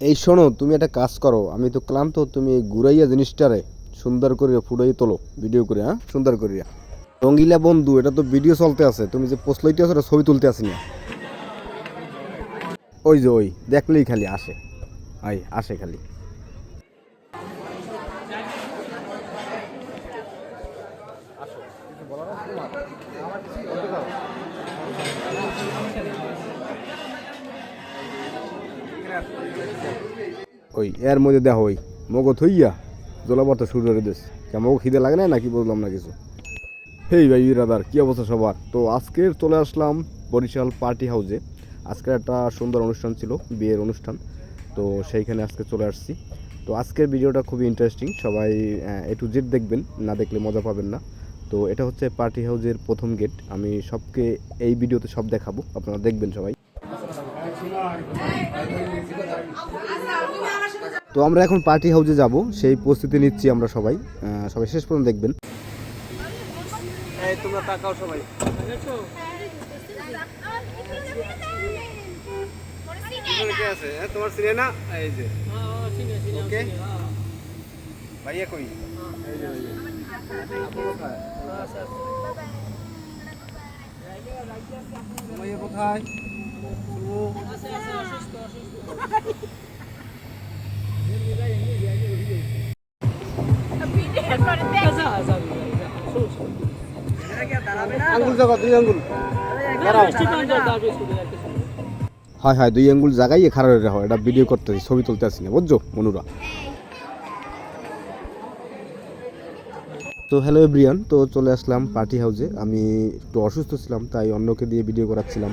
এই শোনো, তুমি একটা কাজ করো। আমি তো ক্লান্ত, তুমি ঘুরাইয়া জিনিসটারে সুন্দর করে ফুটাই তোলো। ভিডিও করে হ্যাঁ? সুন্দর করিয়া। রঙ্গিলা বন্ধু, এটা তো ভিডিও চলতে আছে। তুমি যে পোস্ট লইতে আছো ছবি তুলতে আসি না ওই যে ওই, দেখলেই খালি আসে। আই আসে খালি। ওই, এর মধ্যে দেখো ওই, মগো থইয়া জলাবর্তা শুরু করে দিস। কেমন খিদে লাগে না নাকি বুঝলাম না কিছু? হেই ভাই রাদার কি অবস্থা সবার? তো আজকের চলে আসলাম বরিশাল পার্টি হাউসে। আজকের একটা সুন্দর অনুষ্ঠান ছিল, বিয়ের অনুষ্ঠান। তো সেইখানে আজকে চলে আসছি। তো আজকের ভিডিওটা খুবই ইন্টারেস্টিং সবাই এ টু জেড দেখবেন, না দেখলে মজা পাবেন না। তো এটা হচ্ছে পার্টি হাউজের প্রথম গেট আমি সবকে এই ভিডিওতে সব দেখাবো, আপনারা দেখবেন সবাই। তো আমরা এখন পার্টি হাউসে যাব। সেই প্রস্তুতি নিচ্ছি আমরা সবাই। সবাই শেষ পর্যন্ত দেখবেন। হ্যাঁ তোমার না কোথায়? আঙ্গুল জায়গা দুই আঙ্গুল। হয়। হয় দুই আঙ্গুল জায়গায় খারাপ হয়। এটা ভিডিও করতেছি, ছবি তুলতে আসি না, বুঝছ, মনুরা? তো হ্যালো এভরিয়ান তো চলে আসলাম পার্টি হাউসে আমি একটু অসুস্থ ছিলাম, তাই অন্যকে দিয়ে ভিডিও করাচ্ছিলাম।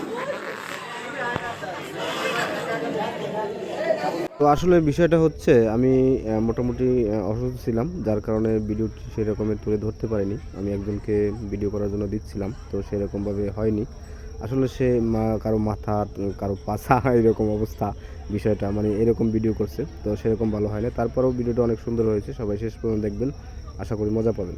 তো আসলে বিষয়টা হচ্ছে, আমি মোটামুটি অসুস্থ ছিলাম, যার কারণে ভিডিওটি সেরকমের তুলে ধরতে পারিনি। আমি একজনকে ভিডিও করার জন্য দিচ্ছিলাম, তো সেরকমভাবে হয়নি। আসলে সে কারও মাথা, কারও পাছা এরকম অবস্থা বিষয়টা মানে এরকম ভিডিও করছে, তো সেরকম ভালো হয় না তারপরেও ভিডিওটা অনেক সুন্দর হয়েছে, সবাই শেষ পর্যন্ত দেখবেন, আশা করি মজা পাবেন।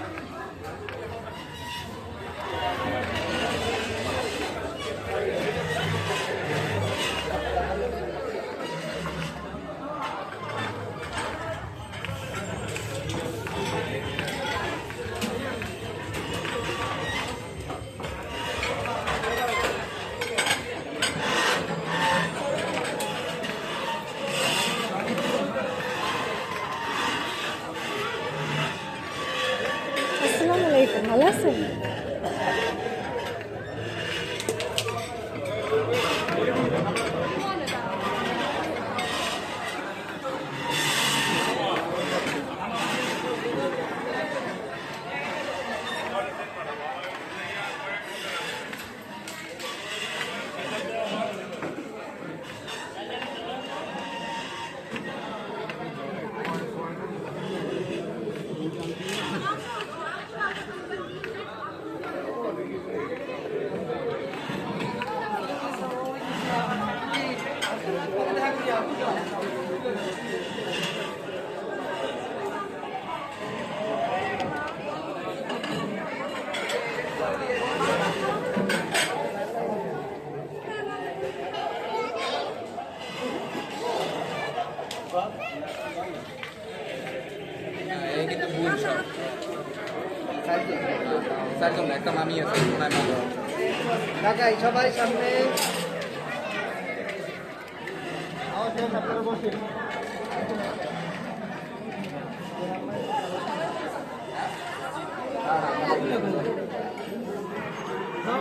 hace? ভালো আছেন এই কিন্তু ভুল সব চারজন একটা মামি আছে ওনার মামি Matheus, para você. Este, Não,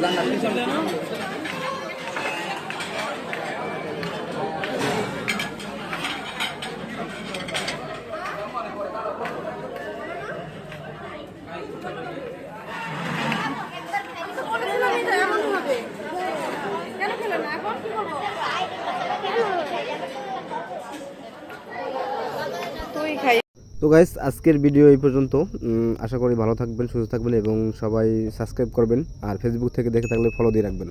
la não তো গাইস আজকের ভিডিও এই পর্যন্ত। আশা করি ভালো থাকবেন, সুস্থ থাকবেন এবং সবাই সাবস্ক্রাইব করবেন আর ফেসবুক থেকে দেখে থাকলে ফলো দিয়ে রাখবেন।